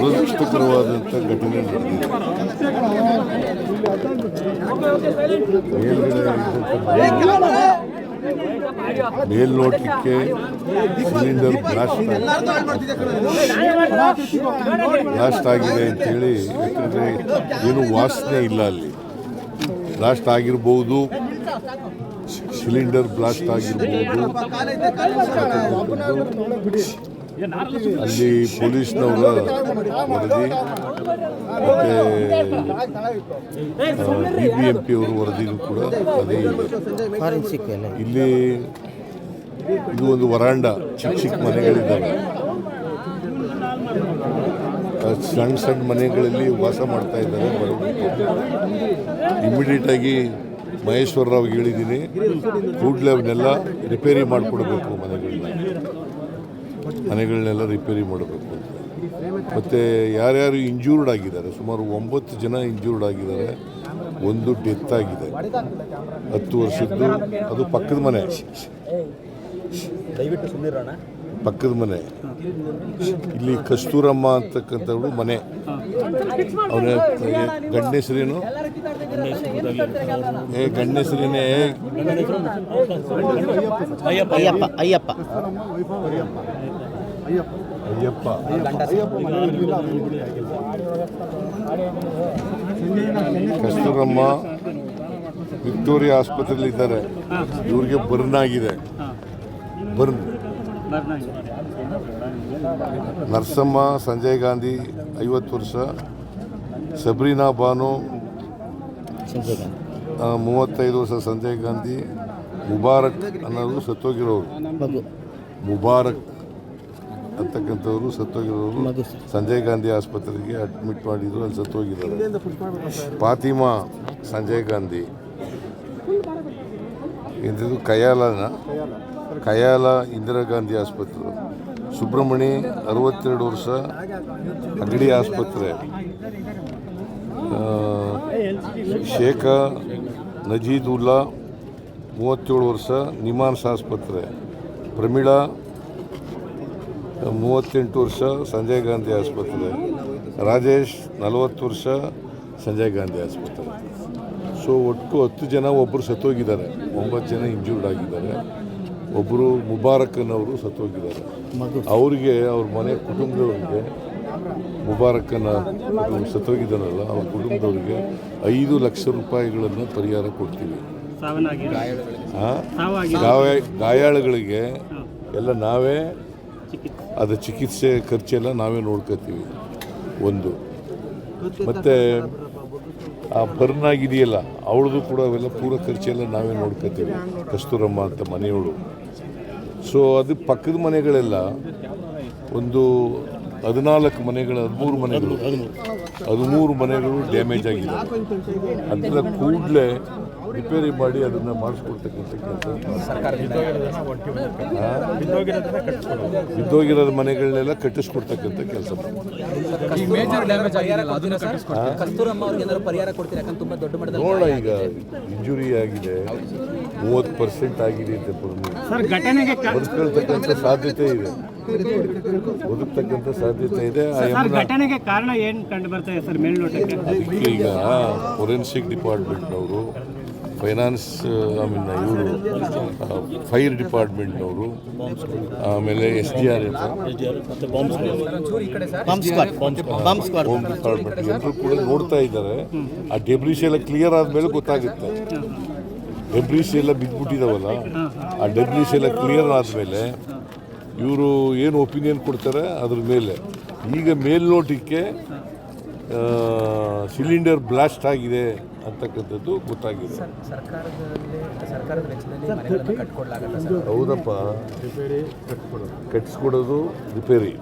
ದುರದೃಷ್ಟಕರವಾದಂಥ ಘಟನೆ ನಡೆದಿದೆ ಮೇಲ್ನೋಟಕ್ಕೆ ಸಿಲಿಂಡರ್ ಬ್ಲಾಸ್ಟ್ ಬ್ಲಾಸ್ಟ್ ಆಗಿದೆ ಅಂತೇಳಿ, ಯಾಕಂದರೆ ಏನು ವಾಸನೆ ಇಲ್ಲ ಅಲ್ಲಿ. ಬ್ಲಾಸ್ಟ್ ಆಗಿರ್ಬೋದು, ಸಿಲಿಂಡರ್ ಬ್ಲಾಸ್ಟ್ ಆಗಿರ್ಬೋದು. ಅಲ್ಲಿ ಪೊಲೀಸ್ನವರು ವರದಿ, ಮತ್ತು ಬಿ ಬಿ ಎಂ ಪಿ ಕೂಡ ಅದೇ ಇದೆ ಇಲ್ಲಿ ಇದು ಒಂದು ವರಾಂಡ ಚಿಕ್ಕ ಚಿಕ್ಕ ಮನೆಗಳಿದ್ದಾವೆ. ಸಣ್ಣ ಸಣ್ಣ ಮನೆಗಳಲ್ಲಿ ವಾಸ ಮಾಡ್ತಾ ಇದ್ದಾರೆ ಇಮಿಡಿಯೇಟ್ ಆಗಿ ಮಹೇಶ್ವರ ರಾವ್ಗೆ ಹೇಳಿದ್ದೀನಿ, ಕೂಡಲೇ ಅವನ್ನೆಲ್ಲ ರಿಪೇರಿ ಮಾಡಿಕೊಡ್ಬೇಕು ಮನೆಗಳನ್ನ ಮನೆಗಳನ್ನೆಲ್ಲ ರಿಪೇರಿ ಮಾಡಬೇಕು ಅಂತ. ಮತ್ತು ಯಾರ್ಯಾರು ಇಂಜೂರ್ಡ್ ಆಗಿದ್ದಾರೆ ಸುಮಾರು ಒಂಬತ್ತು ಜನ ಇಂಜೂರ್ಡ್ ಆಗಿದ್ದಾರೆ ಒಂದು ಡೆತ್ ಆಗಿದೆ. ಹತ್ತು ವರ್ಷದ್ದು ಅದು ಪಕ್ಕದ ಮನೆ. ಪಕ್ಕದ ಮನೆ. ಇಲ್ಲಿ ಕಸ್ತೂರಮ್ಮ ಅಂತಕ್ಕಂಥವಳು ಮನೆ. ಅವನ ಗಂಡ ಹೆಸರೇನು? ಏ ಗಂಡ ಅಯ್ಯಪ್ಪ. ಅಯ್ಯಪ್ಪ ಅಯ್ಯಪ್ಪ. ಅಯ್ಯಪ್ಪ ಕಸ್ತೂರಮ್ಮ ವಿಕ್ಟೋರಿಯಾ ಆಸ್ಪತ್ರೆಯಲ್ಲಿ ಇದ್ದಾರೆ. ಇವ್ರಿಗೆ ಬರ್ನ್ ಆಗಿದೆ ಬರ್ನ್. ನರಸಮ್ಮ ಸಂಜಯ್ ಗಾಂಧಿ ಐವತ್ತು ವರ್ಷ. ಸಬ್ರೀನಾ ಬಾನು ಸಂಜಯ್ ಗಾಂಧಿ? ಮೂವತ್ತೈದು ವರ್ಷ ಸಂಜಯ್ ಗಾಂಧಿ ಮುಬಾರಕ್ ಅನ್ನೋರು ಸತ್ತೋಗಿರೋರು. ಮಗು ಮುಬಾರಕ್ ಅಂತಕ್ಕಂಥವ್ರು ಸತ್ತೋಗಿರೋರು. ಮಗು ಸರ್. ಸಂಜಯ್ ಗಾಂಧಿ ಆಸ್ಪತ್ರೆಗೆ ಅಡ್ಮಿಟ್ ಮಾಡಿದ್ರು ಅಲ್ಲಿ ಸತ್ತೋಗಿದ್ದಾರೆ. ಫಾತಿಮಾ ಸಂಜಯ್ ಗಾಂಧಿ. ಇಂಥದ್ದು ಕಯಾಲನ? ಕಯಾಲ ಇಂದಿರಾ ಗಾಂಧಿ ಆಸ್ಪತ್ರೆ. ಸುಬ್ರಹ್ಮಣಿ ಅರವತ್ತೆರಡು ವರ್ಷ ಅಗಡಿ ಆಸ್ಪತ್ರೆ. ಶೇಖ ನಜೀದುಲ್ಲಾ ಮೂವತ್ತೇಳು ವರ್ಷ ನಿಮಾನ್ಸ್ ಆಸ್ಪತ್ರೆ. ಪ್ರಮೀಳಾ ಮೂವತ್ತೆಂಟು ವರ್ಷ ಸಂಜಯ್ ಗಾಂಧಿ ಆಸ್ಪತ್ರೆ. ರಾಜೇಶ್ ನಲವತ್ತು ವರ್ಷ ಸಂಜಯ್ ಗಾಂಧಿ ಆಸ್ಪತ್ರೆ. ಸೊ ಒಟ್ಟು ಹತ್ತು ಜನ ಒಬ್ಬರು ಸತ್ತೋಗಿದ್ದಾರೆ. ಒಂಬತ್ತು ಜನ ಇಂಜೂರ್ಡ್ ಆಗಿದ್ದಾರೆ. ಒಬ್ಬರು ಮುಬಾರಕ್ಕನವರು ಸತ್ತೋಗಿದ್ದಾರೆ. ಅವರಿಗೆ ಅವ್ರ ಮನೆ ಕುಟುಂಬದವರಿಗೆ ಮುಬಾರಕ್ಕನ ಸತ್ತೋಗಿದ್ದಾನಲ್ಲ ಅವ್ರ ಕುಟುಂಬದವರಿಗೆ ಐದು ಲಕ್ಷ ರೂಪಾಯಿಗಳನ್ನು ಪರಿಹಾರ ಕೊಡ್ತೀವಿ. ಗಾಯಾಳುಗಳಿಗೆ ಎಲ್ಲ ನಾವೇ ಅದು ಚಿಕಿತ್ಸೆ ಖರ್ಚೆಲ್ಲ ನಾವೇ ನೋಡ್ಕೋತೀವಿ. ಒಂದು. ಮತ್ತು ಆ ಬರ್ನ್ ಆಗಿದೆಯಲ್ಲ ಅವಳದು ಕೂಡ ಅವೆಲ್ಲ ಪೂರ ಖರ್ಚೆಲ್ಲ ನಾವೇ ನೋಡ್ಕೋತೀವಿ. ಕಸ್ತೂರಮ್ಮ ಅಂತ ಮನೆಯವಳು. ಸೊ ಅದು ಪಕ್ಕದ ಮನೆಗಳೆಲ್ಲ ಒಂದು ಹದಿನಾಲ್ಕು ಮನೆಗಳು ಹದಿಮೂರು ಮನೆಗಳು ಹದಿಮೂರು ಮನೆಗಳು ಡ್ಯಾಮೇಜ್ ಆಗಿದೆ. ಅದನ್ನ ಕೂಡಲೇ ರಿಪೇರಿ ಮಾಡಿ ಅದನ್ನು ಮಾಡಿಸ್ಕೊಡ್ತಕ್ಕಂಥ ಕೆಲಸ. ಬಿದ್ದೋಗಿರೋದ ಮನೆಗಳನ್ನೆಲ್ಲ ಕಟ್ಟಿಸ್ಕೊಡ್ತಕ್ಕಂಥ ಕೆಲಸ ಮಾಡ್ತೀವಿ ಈ ಮೇಜರ್ ಡ್ಯಾಮೇಜ್ ಆಗಿಲ್ಲ ಅದನ್ನ ಕಟ್ಟಿಸ್ಕೊಡ್ತೀವಿ ಕಸ್ತೂರಮ್ಮ ಅವ್ರಿಗೆ ಏನಾದ್ರು ಪರಿಹಾರ ಕೊಡ್ತೀರಾ? ಯಾಕಂದ್ರೆ ತುಂಬಾ ದೊಡ್ಡ ಮಟ್ಟದಲ್ಲಿ ನೋಡ ಈಗ ಇಂಜುರಿ ಆಗಿದೆ ಮೂವತ್ತು ಪರ್ಸೆಂಟ್ ಆಗಿದೆ ಅಂತ ಸರ್ ಘಟನೆಗೆ ಕಾ- ಬದುಕಲ್ತಕ್ಕಂಥ ಸಾಧ್ಯತೆ ಇದೆ. ಬದುಕ್ತಕ್ಕಂಥ ಸಾಧ್ಯತೆ ಇದೆ. ಘಟನೆಗೆ ಕಾರಣ ಏನು ಕಂಡು ಬರ್ತಾ ಸರ್ ಮೇಲ್ನೋಟಕ್ಕೆ? ಅದಕ್ಕೆ ಈಗ ಫೊರೆನ್ಸಿಕ್ ಡಿಪಾರ್ಟ್ಮೆಂಟ್ನವರು ಫೈನಾನ್ಸ್ ಐ ಮೀನ್ ಇವರು ಫೈರ್ ಡಿಪಾರ್ಟ್ಮೆಂಟ್ನವರು ಆಮೇಲೆ S D R F home department ಎಲ್ಲರೂ ಕೂಡ ನೋಡ್ತಾ ಇದ್ದಾರೆ. ಆ ಡೆಬ್ರಿಸ್ ಎಲ್ಲ ಕ್ಲಿಯರ್ ಆದಮೇಲೆ ಗೊತ್ತಾಗುತ್ತೆ. ಡೆಬ್ರಿಸ್ ಎಲ್ಲ ಬಿದ್ದುಬಿಟ್ಟಿದಾವಲ್ಲ ಆ ಡೆಬ್ರಿಸ್ ಎಲ್ಲ ಕ್ಲಿಯರ್ ಆದಮೇಲೆ ಇವರು ಏನು ಒಪಿನಿಯನ್ ಕೊಡ್ತಾರೆ ಅದ್ರ ಮೇಲೆ. ಈಗ ಮೇಲ್ನೋಟಕ್ಕೆ ಸಿಲಿಂಡರ್ ಬ್ಲಾಸ್ಟ್ ಆಗಿದೆ ಅಂತಕ್ಕಂಥದ್ದು ಗೊತ್ತಾಗಿದೆ. ಸರ್ಕಾರದಲ್ಲಿ ಸರ್ಕಾರದ ವೆಚ್ಚದಲ್ಲಿ ಮನೆಗಳನ್ನು ಕಟ್ಕೊಡ್ಲಾಗತ್ತೆ ಸರ್? ಹೌದಪ್ಪ. ಕಟ್ಸ್ಕೊಡೋದು ರಿಪೇರಿ.